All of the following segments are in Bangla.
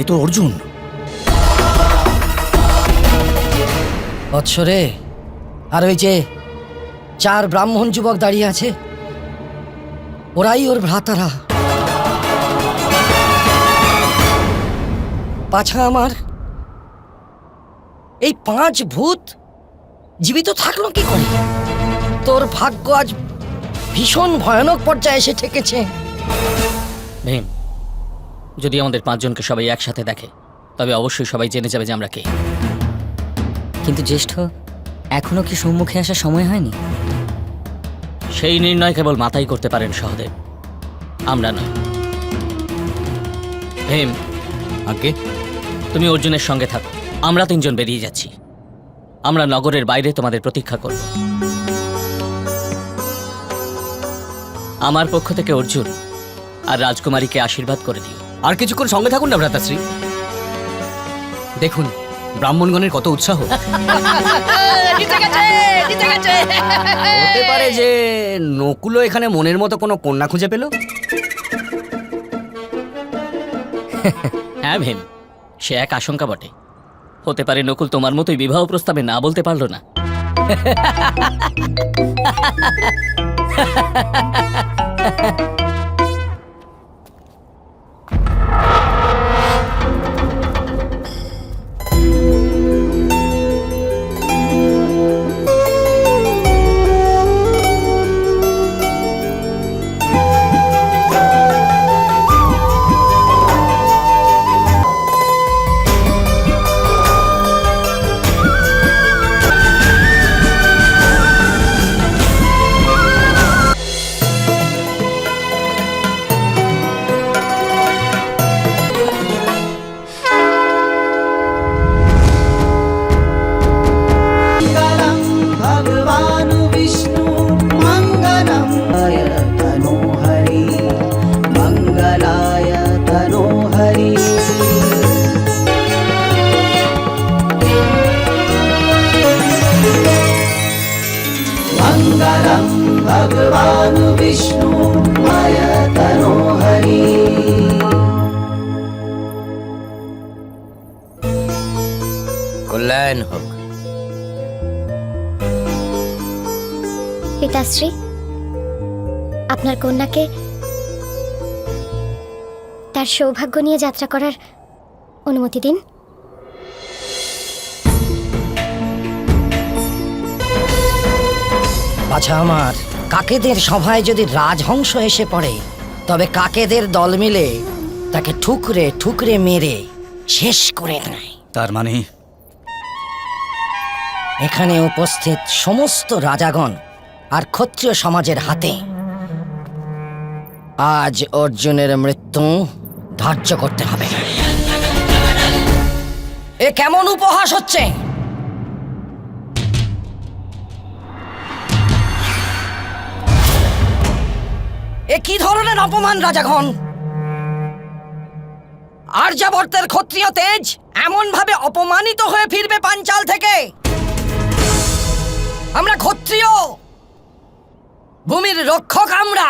এ তো অর্জুন। বৎসরে আর ওই যে চার ব্রাহ্মণ যুবক দাঁড়িয়ে আছে ওরাই ওর ভ্রাতারা। পাছা আমার এই পাঁচ ভূত জীবিত থাকল কি করে? তোর ভাগ্য আজ ভীষণ ভয়ানক পর্যায়ে এসে ঠেকেছে। ভীম যদি আমাদের পাঁচজনকে সবাই একসাথে দেখে তবে অবশ্যই সবাই জেনে যাবে যে আমরা কে। কিন্তু জ্যেষ্ঠ এখনও কি সম্মুখে আসার সময় হয়নি? সেই নির্ণয় কেবল মাথাই করতে পারেন সহদেব। আমরা নয়। ভীম আগে তুমি অর্জুনের সঙ্গে থাকো। আমরা তিনজন বেরিয়ে যাচ্ছি। আমরা নগরের বাইরে তোমাদের প্রতীক্ষা করব। আমার পক্ষ থেকে অর্জুন আর রাজকুমারীকে আশীর্বাদ করে দিও। আর কিছুক্ষণ সঙ্গে থাকুন না ভ্রাতাশ্রী। দেখুন ব্রাহ্মণগণের কত উৎসাহ। হতে পারে যে নকুলো এখানে মনের মতো কোনো কন্যা খুঁজে পেল? হ্যাঁ ভেন সে এক আশঙ্কা বটে। হতে পারে নকুল তোমার মতোই বিবাহ প্রস্তাবে না বলতে পারল না। Ha ha ha ha ha ha ha ha ha কল্যাণ হোক। পিতাশ্রী আপনার কন্যাকে তার সৌভাগ্য নিয়ে যাত্রা করার অনুমতি দিন। আচ্ছা আমার কাকেদের সভায় যদি রাজহংস এসে পড়ে তবে কাকেদের দল মিলে তাকে ঠুকরে ঠুকরে মেরে শেষ করে দেয় তার মানে এখানে উপস্থিত সমস্ত রাজাগণ আর ক্ষত্রিয় সমাজের হাতে। আজ অর্জুনের মৃত্যু ধার্য করতে হবে। এ কেমন উপহাস হচ্ছে? এ কি ধরনের অপমান, রাজাগণ? আর্যাবর্তের ক্ষত্রিয় তেজ এমন ভাবে অপমানিত হয়ে ফিরবে আমরা ক্ষত্রিয়। ভূমির রক্ষক আমরা।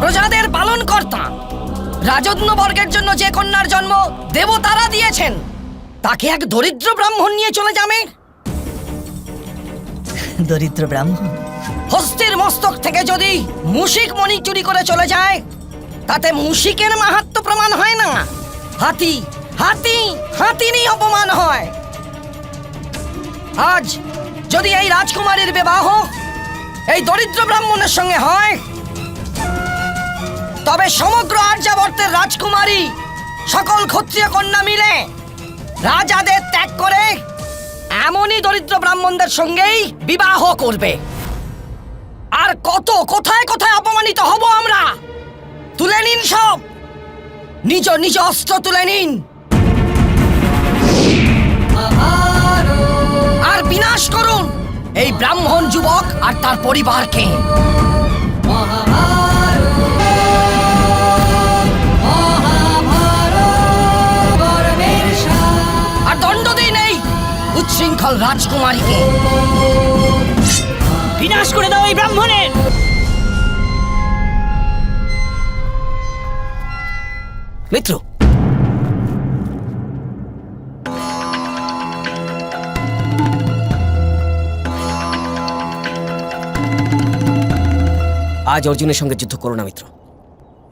প্রজাদের পালন কর্তা রাজন্য বর্গের জন্য যে কন্যার জন্ম দেবতারা দিয়েছেন তাকে এক দরিদ্র ব্রাহ্মণ নিয়ে চলে যাবে। দরিদ্র ব্রাহ্মণ? হস্তির মস্তক থেকে যদি মুশিক মণি চুরি করে চলে যায় তাতে মুশিকের মাহাত্ম প্রমাণ হয় না। হাতি হাতি হাতিরই অপমান হয়। আজ যদি এই রাজকুমারীর বিবাহ এই দরিদ্র ব্রাহ্মণের সঙ্গে হয়, তবে সমগ্র আর্যাবর্তের রাজকুমারী সকল ক্ষত্রিয় কন্যা মিলে রাজাদের ত্যাগ করে এমনই দরিদ্র ব্রাহ্মণদের সঙ্গেই বিবাহ করবে। আর কত, কোথায় কোথায় অপমানিত হব আমরা? তুলে নিন সব। নিজ নিজ অস্ত্র তুলে নিন। বিনাশ করুন। এই ব্রাহ্মণ যুবক আর তার পরিবারকে। আর দণ্ড দিন এই উচ্ছৃঙ্খল রাজকুমারীকে। বিনাশ করে দাও এই ব্রাহ্মণের। মিত্র আজ অর্জুনের সঙ্গে যুদ্ধ করো না মিত্র।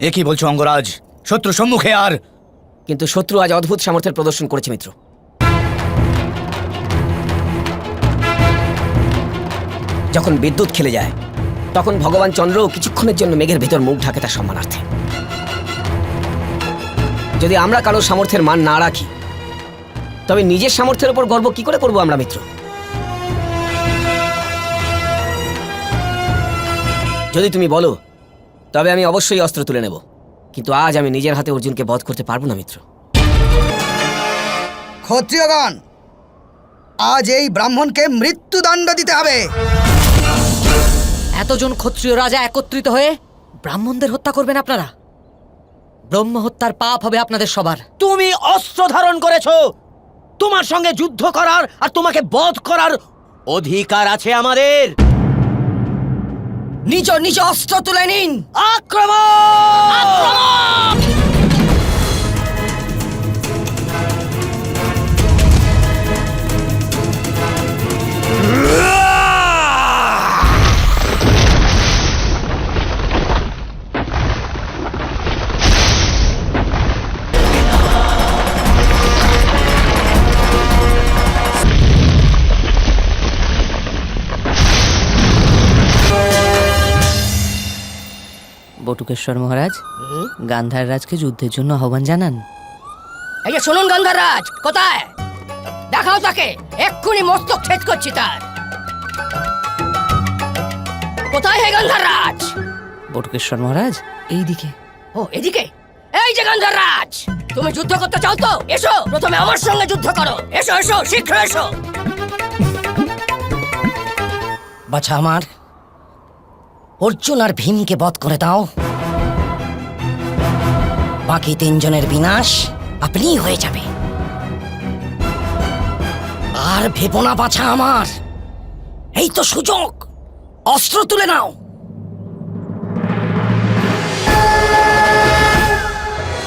এ কি বলছো অঙ্গরাজ? শত্রু সম্মুখে আর কিন্তু শত্রু আজ অদ্ভুত সামর্থ্যের প্রদর্শন করেছে মিত্র। যখন বিদ্যুৎ খেলে যায় তখন ভগবান চন্দ্র কিছুক্ষণের জন্য মেঘের ভেতর মুখ ঢাকে তার সম্মানার্থে। যদি আমরা কারও সামর্থ্যের মান না রাখি তবে নিজের সামর্থ্যের উপর গর্ব কি করে করব আমরা মিত্র? যদি তুমি বলো তবে আমি অবশ্যই অস্ত্র তুলে নেব। কিন্তু আজ আমি নিজের হাতে অর্জুনকে বধ করতে পারব না মিত্র। ক্ষত্রিয়গণ আজ এই ব্রাহ্মণকে মৃত্যুদণ্ড দিতে হবে। এতজন ক্ষত্রিয় রাজা একত্রিত হয়ে ব্রাহ্মণদের হত্যা করবেন আপনারা? ব্রহ্ম হত্যার পাপ হবে আপনাদের সবার। তুমি অস্ত্র ধারণ করেছ। তোমার সঙ্গে যুদ্ধ করার আর তোমাকে বধ করার অধিকার আছে আমাদের। নিজ নিজ অস্ত্র তুলে নিন। আক্রমণ! বটুকেশ্বর মহারাজ গান্ধার রাজকে যুদ্ধের জন্য আহ্বান জানান। এই যে শুনুন গঙ্গারাজ কোথায়? দেখাও তাকে এক্ষুনি মস্তক ছেদ করছি তার। কোথায় হে গন্ধারাজ বটুকেশ্বর মহারাজ এই দিকে ও এদিকে? এই যে গন্ধারাজ তুমি যুদ্ধ করতে চাও তো? এসো প্রথমে আমার সঙ্গে যুদ্ধ করো। এসো এসো শীঘ্র এসো। বাছা আমার অর্জুন আর ভীমকে বধ করে দাও। বাকি তিনজনের বিনাশ আপনিই হয়ে যাবে আর ভেবো না বাছা আমার। এই তো সুযোগ। অস্ত্র তুলে নাও।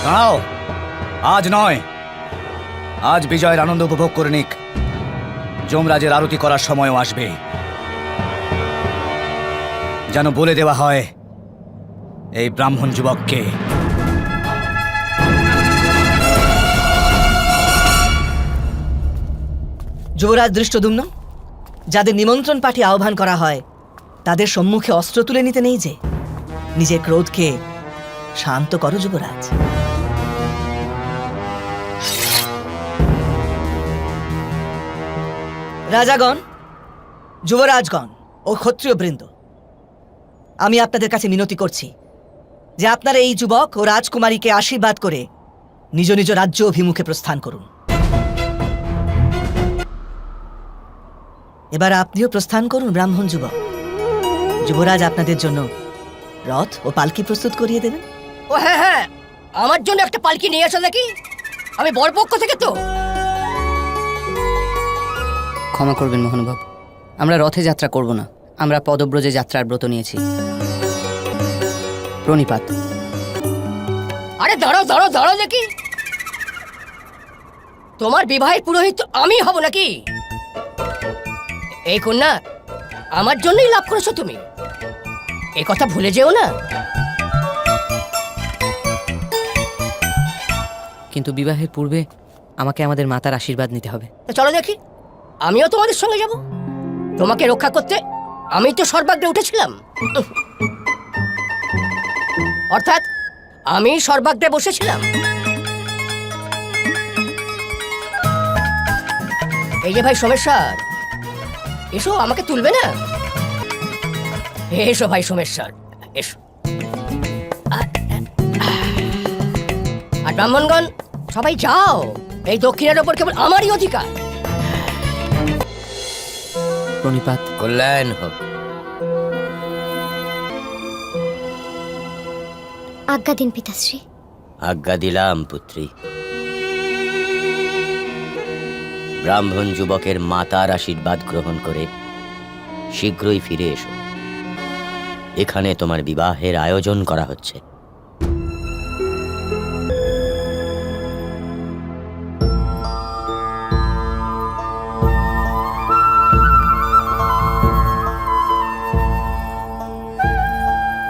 দাঁড়াও। আজ নয়। আজ বিজয়ের আনন্দ উপভোগ করে নিক। যমরাজের আরতি করার সময়ও আসবে। যেন বলে দেওয়া হয়, এই ব্রাহ্মণ যুবককে যুবরাজ দৃষ্টদুম্ন, যাদের নিমন্ত্রণ পাঠে আহ্বান করা হয়, তাদের সম্মুখে অস্ত্র তুলে নিতে নেই যে। নিজের ক্রোধকে শান্ত করো যুবরাজ। রাজাগণ, যুবরাজগণ ও ক্ষত্রিয় বৃন্দ আমি আপনাদের কাছে মিনতি করছি যে আপনারা এই যুবক ও রাজকুমারীকে আশীর্বাদ করে নিজ নিজ রাজ্য অভিমুখে প্রস্থান করুন। এবার আপনিও প্রস্থান করুন ব্রাহ্মণ যুবক। যুবরাজ আপনাদের জন্য রথ ও পালকি প্রস্তুত করিয়ে দেবেন। ও হ্যাঁ হ্যাঁ। আমার জন্য একটা পালকি নিয়ে আসো নাকি আমি বরপক্ষ থেকে তো। ক্ষমা করবেন মোহনবাবু আমরা রথে যাত্রা করব না। আমরা পদব্রজে যাত্রার ব্রত নিয়েছি। প্রণিপাত। আরে দাঁড়াও দাঁড়াও দাঁড়াও দেখি। তোমার বিবাহের পুরোহিত আমি হব নাকি? এই কন্যা আমার জন্যই লাভ করেছ তুমি। এ কথা ভুলে যেও না। কিন্তু বিবাহের পূর্বে আমাকে আমাদের মাতার আশীর্বাদ নিতে হবে। তো চলো দেখি আমিও তোমাদের সঙ্গে যাব। তোমাকে রক্ষা করতে আমি তো সর্বাগ্রে উঠেছিলাম। অর্থাৎ আমি সর্বাগ্রে বসেছিলাম। এই যে ভাই সোমেশ্বর এসো আমাকে তুলবে না? এসো ভাই সোমেশ্বর এসো। আর ব্রাহ্মণগণ সবাই যাও। এই দক্ষিণের ওপর কেবল আমারই অধিকার। প্রণিপাত। কল্যাণ হোক। আজ্ঞা দিন পিতাশ্রী। আজ্ঞা দিলাম পুত্রী। ব্রাহ্মণ যুবকের মাতার আশীর্বাদ গ্রহণ করে শীঘ্রই ফিরে এসো। এখানে তোমার বিবাহের আয়োজন করা হচ্ছে।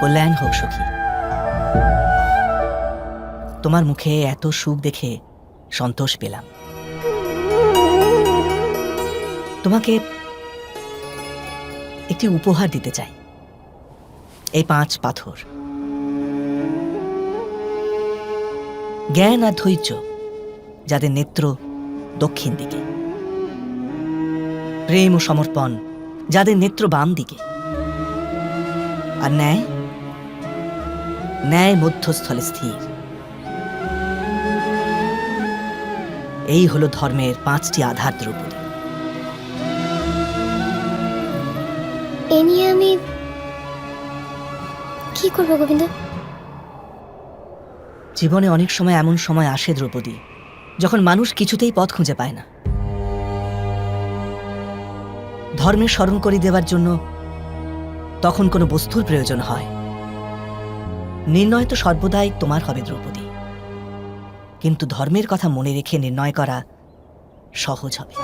কল্যাণ হোক সখী। তোমার মুখে এত সুখ দেখে সন্তোষ পেলাম। তোমাকে একটি উপহার দিতে চাই। এই পাঁচ পাথর। জ্ঞান আর ধৈর্য যাদের নেত্র দক্ষিণ দিকে। প্রেম ও সমর্পণ যাদের নেত্র বাম দিকে। আর ন্যায় ন্যায় মধ্যস্থলে স্থির। এই হলো ধর্মের পাঁচটি আধার দ্রৌপদী। এ নিয়ে আমি কি করব, গোবিন্দ? জীবনে অনেক সময় এমন সময় আসে দ্রৌপদী, যখন মানুষ কিছুতেই পথ খুঁজে পায় না। ধর্মের স্মরণ করে দেওয়ার জন্য তখন কোনো বস্তুর প্রয়োজন হয়। নির্ণয় তো সর্বদাই তোমার হবে দ্রৌপদী। কিন্তু ধর্মের কথা মনে রেখে নির্ণয় করা সহজ হবে।